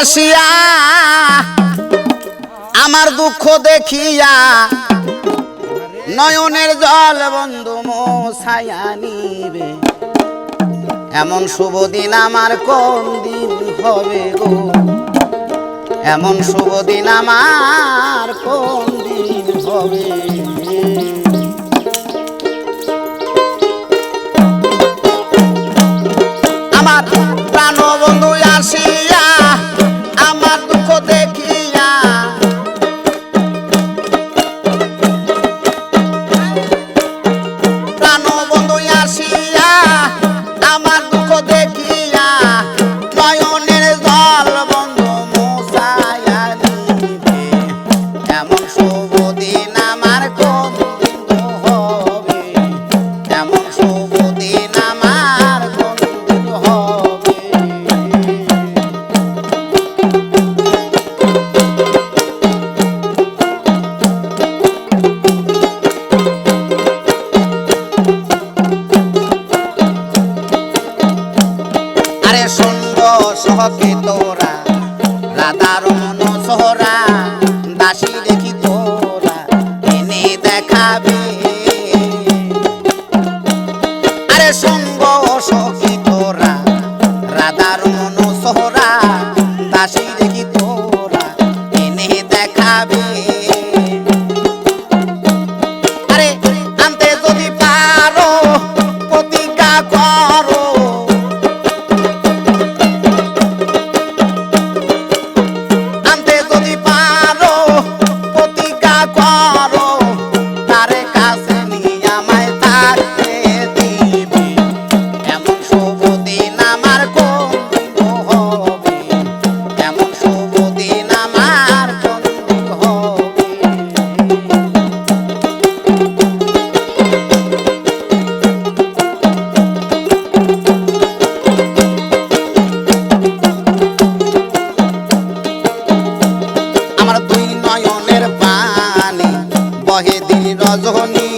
আসিয়া, আমার দুঃখ দেখিয়া নয়নের জল বন্ধু মোছায়া নিবে। এমন শুভ দিন আমার কোন দিন হবে গো? এমন শুভ দিন আমার কোন দিন হবে? শুনব সখী তোরা রাধার মন সোহরা দাসী দেখি দিন রজনী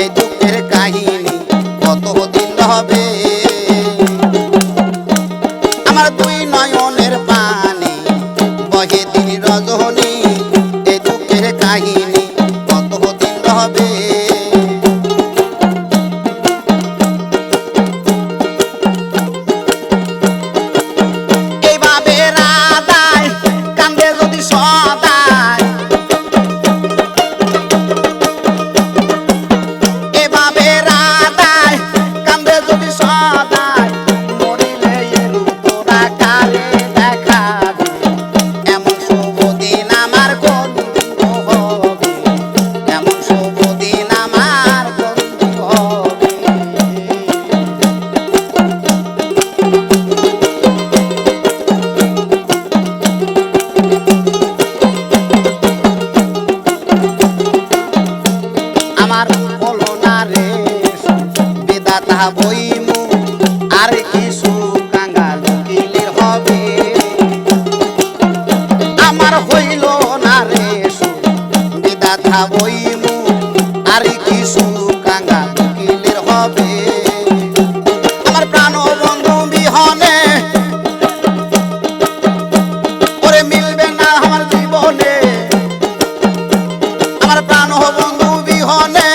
এই দুঃখের কাহিনী কত দিন হবে আমার দুই নয়নের পানি বহে দিন বইমু আর কিছু কাঙ্গাল কিলের হবে। আমার হইল না রে প্রাণ বন্ধু বিহনে, ওরে মিলবে না আমার জীবনে। আমার প্রাণ বন্ধু বিহনে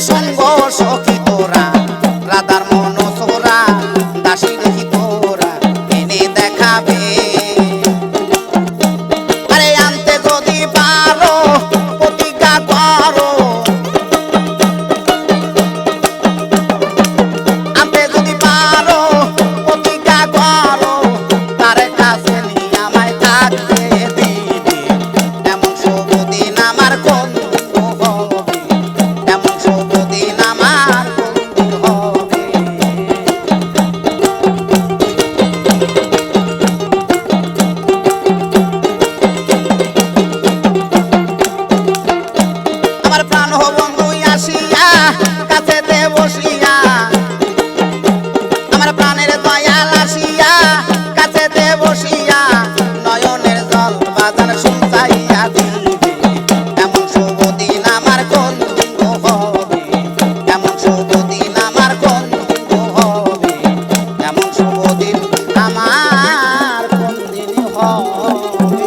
সঙ্গ সখী હા